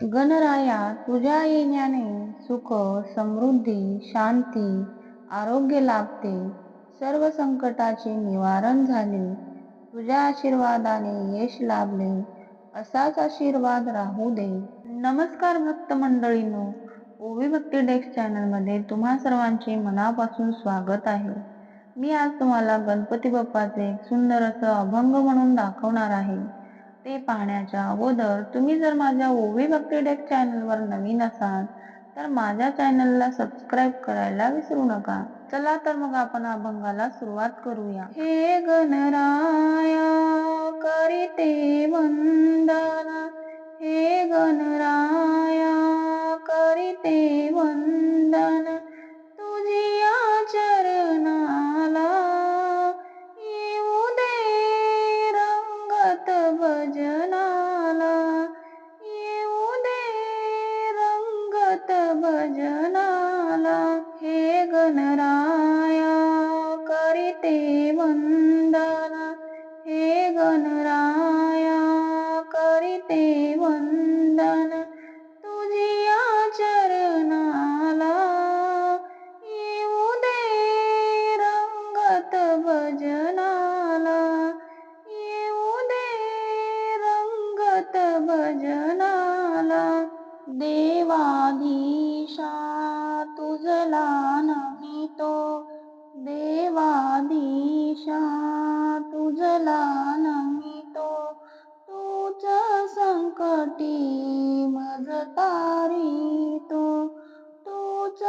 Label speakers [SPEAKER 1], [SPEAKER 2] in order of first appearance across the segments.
[SPEAKER 1] गणराया तुझ्या येण्याने सुख समृद्धी शांती आरोग्य लाभते. सर्व संकटाचे निवारण झाले. तुझ्या आशीर्वादाने यश लाभले. असाच आशीर्वाद राहू दे. नमस्कार भक्त मंडळींनो ओवी भक्ती डेस्क चॅनलमध्ये तुम्हा सर्वांचे मनापासून स्वागत आहे. मी आज तुम्हाला गणपती बाप्पाचे एक सुंदर असं अभंग म्हणून दाखवणार आहे. ते पाहण्याच्या अगोदर तुम्ही जर माझ्या ओवी भक्ती चॅनलवर नवीन असाल तर माझ्या चॅनलला सबस्क्राईब करायला विसरू नका. चला तर मग आपण अभंगाला सुरुवात करूया. हे गणराया करीते वंदना. हे गणराया करीते वंदना. ते वंदन हे गणराया करीते वंदन. तुझ्या चरणाला येऊ दे रंगत भजनाला. येऊ दे रंगत भजनाला. दे तारी तो तूच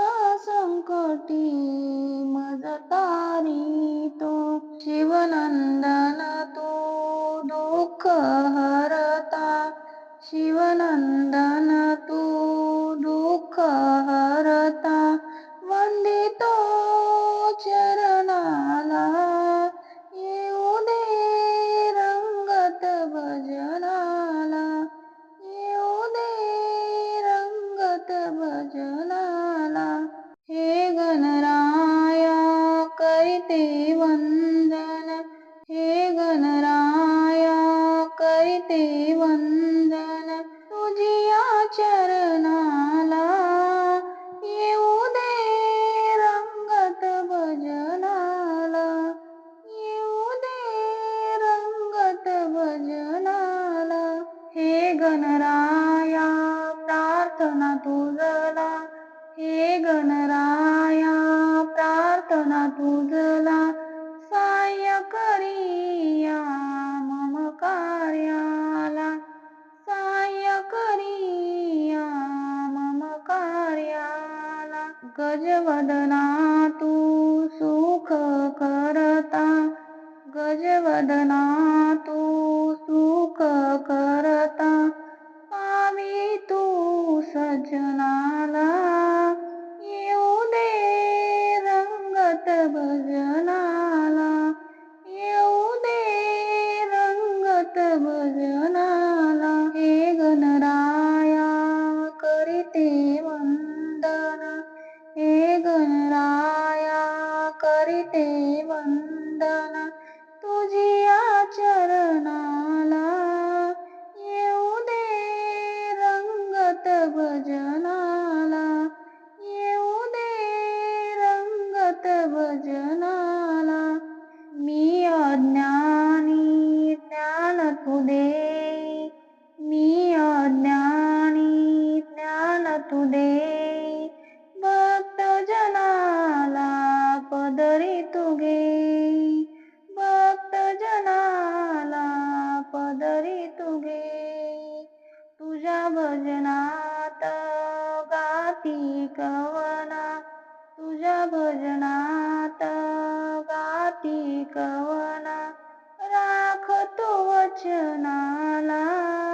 [SPEAKER 1] संकटी मज तारितो शिवनंदन तू दुःख हरता शिवनंदन ते वंदन तुझिया चरणाला. येऊ दे रंगत भजनाला. येऊ दे रंगत भजनाला. हे गणराया प्रार्थना तुझला. हे गणराया प्रार्थना तुझला. गजवदना तू सुख करता. गजवदना तू सुख करता. पावी तू सजनाला येऊ दे रंगत भजनाला. येऊ दे रंगत भजनाला. हे गणराया करीते करीते वंदन तुझी चरणाला येऊ दे रंगत भजनाला येऊ दे रंगत भजनाला. मी अज्ञानी ज्ञान तू दे. मी अज्ञानी ज्ञान तू दे. तुझ्या भजनात गाती कवना राखतो वचनाला.